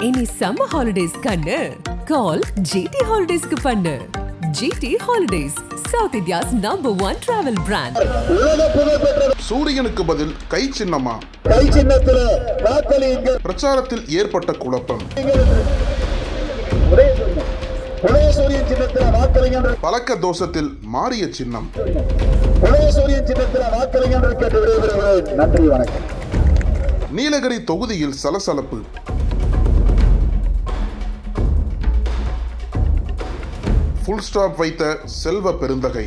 இனி summer holidays கண்ணு. கால் GT ஹாலிடேஸ்க்கு பண்ணு. GT holidays South India's number one travel brand உலக புகழ்பெற்ற சூரியனுக்கு பதில் கை சின்னமா? கை சின்னத்தில பிரச்சாரத்தில் ஏற்பட்ட குழப்பம். உதயசூரியன் சின்னத்தில வாக்களியுங்கள் பழக்க தோஷத்தில் மாறிய சின்னம். உதயசூரியன் சின்னத்தில வாக்களியுங்கள் கேட்டு விடைபெறுகிறேன். நன்றி வணக்கம். நீலகிரி தொகுதியில் சலசலப்பு. ஃபுல் ஸ்டாப் வைத்த செல்வ பெருந்தகை.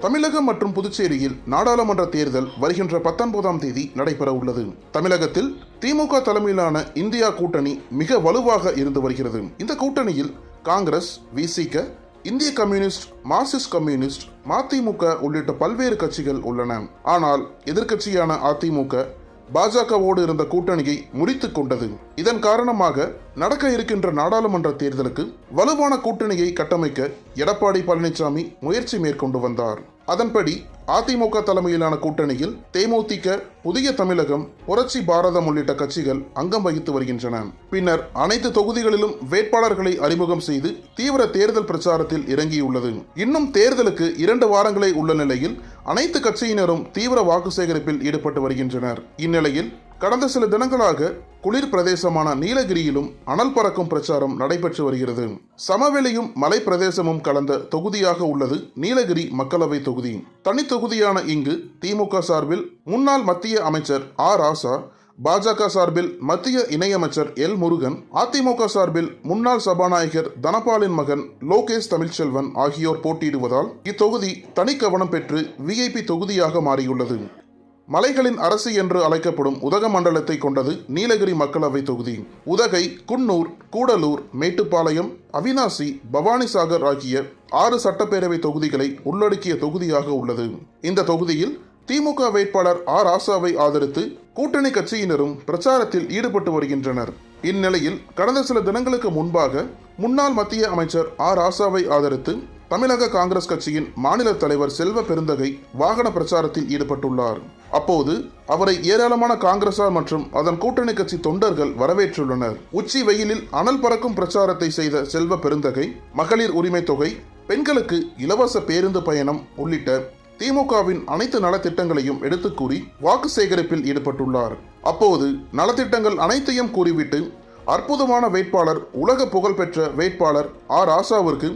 தமிழகம் மற்றும் புதுச்சேரியில் நாடாளுமன்ற தேர்தல் வருகின்ற பத்தொன்பதாம் தேதி நடைபெற உள்ளது. தமிழகத்தில் திமுக தலைமையிலான இந்தியா கூட்டணி மிக வலுவாக இருந்து வருகிறது. இந்த கூட்டணியில் காங்கிரஸ் விசிக இந்திய கம்யூனிஸ்ட் மார்க்சிஸ்ட் கம்யூனிஸ்ட் மதிமுக உள்ளிட்ட பல்வேறு கட்சிகள் உள்ளன. ஆனால் எதிர்க்கட்சியான அதிமுக பாஜகவோடு இருந்த கூட்டணியை முறித்து கொண்டது. இதன் காரணமாக நடக்க இருக்கின்ற நாடாளுமன்ற தேர்தலுக்கு வலுவான கூட்டணியை கட்டமைக்க எடப்பாடி பழனிசாமி முயற்சி மேற்கொண்டு வந்தார். அதன்படி அதிமுக தலைமையிலான கூட்டணியில் தேமுதிக புதிய தமிழகம் புரட்சி பாரதம் உள்ளிட்ட கட்சிகள் அங்கம் வகித்து வருகின்றன. பின்னர் அனைத்து தொகுதிகளிலும் வேட்பாளர்களை அறிமுகம் செய்து தீவிர தேர்தல் பிரச்சாரத்தில் இறங்கியுள்ளது. இன்னும் தேர்தலுக்கு இரண்டு வாரங்களே உள்ள நிலையில் அனைத்து கட்சியினரும் தீவிர வாக்கு சேகரிப்பில் ஈடுபட்டு வருகின்றனர். இந்நிலையில் கடந்த சில தினங்களாக குளிர் பிரதேசமான நீலகிரியிலும் அனல் பறக்கும் பிரச்சாரம் நடைபெற்று வருகிறது. சமவெளியும் மலை பிரதேசமும் கலந்த தொகுதியாக உள்ளது நீலகிரி மக்களவை தொகுதி. தனி தொகுதியான இங்கு திமுக சார்பில் முன்னாள் மத்திய அமைச்சர் ஆ. ராசா பாஜக சார்பில் மத்திய இணையமைச்சர் எல். முருகன் அதிமுக சார்பில் முன்னாள் சபாநாயகர் தனபாலின் மகன் லோகேஷ் தமிழ்ச்செல்வன் ஆகியோர் போட்டியிடுவதால் இத்தொகுதி தனி கவனம் பெற்று விஐபி தொகுதியாக மாறியுள்ளது. மலைகளின் அரசு என்று அழைக்கப்படும் உதகமண்டலத்தை கொண்டது நீலகிரி மக்களவை தொகுதி. உதகை குன்னூர் கூடலூர் மேட்டுப்பாளையம் அவினாசி பவானிசாகர் ஆகிய ஆறு சட்டப்பேரவை தொகுதிகளை உள்ளடக்கிய தொகுதியாக உள்ளது. இந்த தொகுதியில் திமுக வேட்பாளர் ஆ ராசாவை ஆதரித்து கூட்டணி கட்சியினரும் பிரச்சாரத்தில் ஈடுபட்டு வருகின்றனர். இந்நிலையில் கடந்த சில தினங்களுக்கு முன்பாக முன்னாள் மத்திய அமைச்சர் ஆ ராசாவை ஆதரித்து தமிழக காங்கிரஸ் கட்சியின் மாநில தலைவர் செல்வ பெருந்தகை வாகன பிரச்சாரத்தில் ஈடுபட்டுள்ளார். அப்போது அவரை ஏராளமான காங்கிரசார் மற்றும் அதன் கூட்டணி கட்சி தொண்டர்கள் வரவேற்றுள்ளனர். உச்சி வெயிலில் அனல் பறக்கும் பிரச்சாரத்தை செய்த செல்வ பெருந்தகை மகளிர் உரிமை தொகை பெண்களுக்கு இலவச பேருந்து பயணம் உள்ளிட்ட திமுகவின் அனைத்து நலத்திட்டங்களையும் எடுத்து கூறி வாக்கு சேகரிப்பில் ஈடுபட்டுள்ளார். அப்போது நலத்திட்டங்கள் அனைத்தையும் கூறிவிட்டு அற்புதமான வேட்பாளர் உலக புகழ்பெற்ற வேட்பாளர் ஆர். ராசாவிற்கு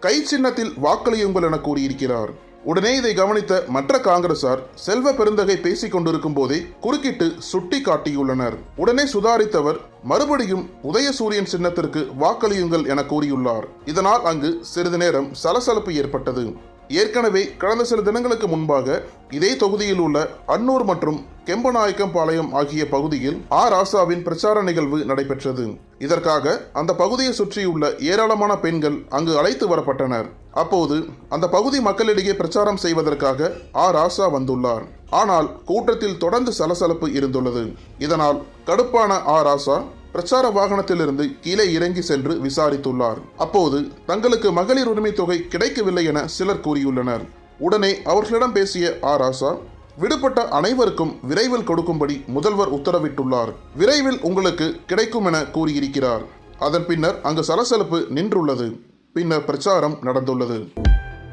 கை சின்னத்தில் வாக்களியுங்கள் என கூறியிருக்கிறார். உடனே இதை கவனித்த மற்ற காங்கிரசார் செல்வ பெருந்தகை பேசிக் கொண்டிருக்கும் போதே குறுக்கிட்டு சுட்டி காட்டியுள்ளனர். உடனே சுதாரித்தவர் மறுபடியும் உதயசூரியன் சின்னத்திற்கு வாக்களியுங்கள் என கூறியுள்ளார். இதனால் அங்கு சிறிது நேரம் சலசலப்பு ஏற்பட்டது. ஏற்கனவே கடந்த சில தினங்களுக்கு முன்பாக இதே தொகுதியில் உள்ள அன்னூர் மற்றும் கெம்பநாயக்கம்பாளையம் ஆகிய பகுதியில் ஆ ராசாவின் பிரச்சார நிகழ்வு நடைபெற்றது. இதற்காக அந்த பகுதியை சுற்றியுள்ள ஏராளமான பெண்கள் அங்கு அழைத்து வரப்பட்டனர். அப்போது அந்த பகுதி மக்களிடையே பிரச்சாரம் செய்வதற்காக ஆ ராசா வந்துள்ளார். ஆனால் கூட்டத்தில் தொடர்ந்து சலசலப்பு இருந்துள்ளது. இதனால் கடுப்பான ஆ ராசா பிரச்சார வாகனத்திலிருந்து கீழே இறங்கி சென்று விசாரித்துள்ளார். அப்போது தங்களுக்கு மகளிர் உரிமை தொகை கிடைக்கவில்லை என சிலர் கூறியுள்ளனர். உடனே அவர்களிடம் பேசிய ஆ ராசா விடுபட்ட அனைவருக்கும் விரைவில் கொடுக்கும்படி முதல்வர் உத்தரவிட்டுள்ளார். விரைவில் உங்களுக்கு கிடைக்கும் என கூறியிருக்கிறார். அதன் பின்னர் அங்கு சலசலப்பு நின்றுள்ளது. பின்னர் பிரச்சாரம் நடந்துள்ளது.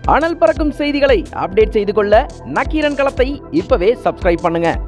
அனல் பறக்கும் செய்திகளை அப்டேட் செய்து கொள்ள நக்கீரன் களத்தை இப்பவே சப்ஸ்கிரைப் பண்ணுங்க.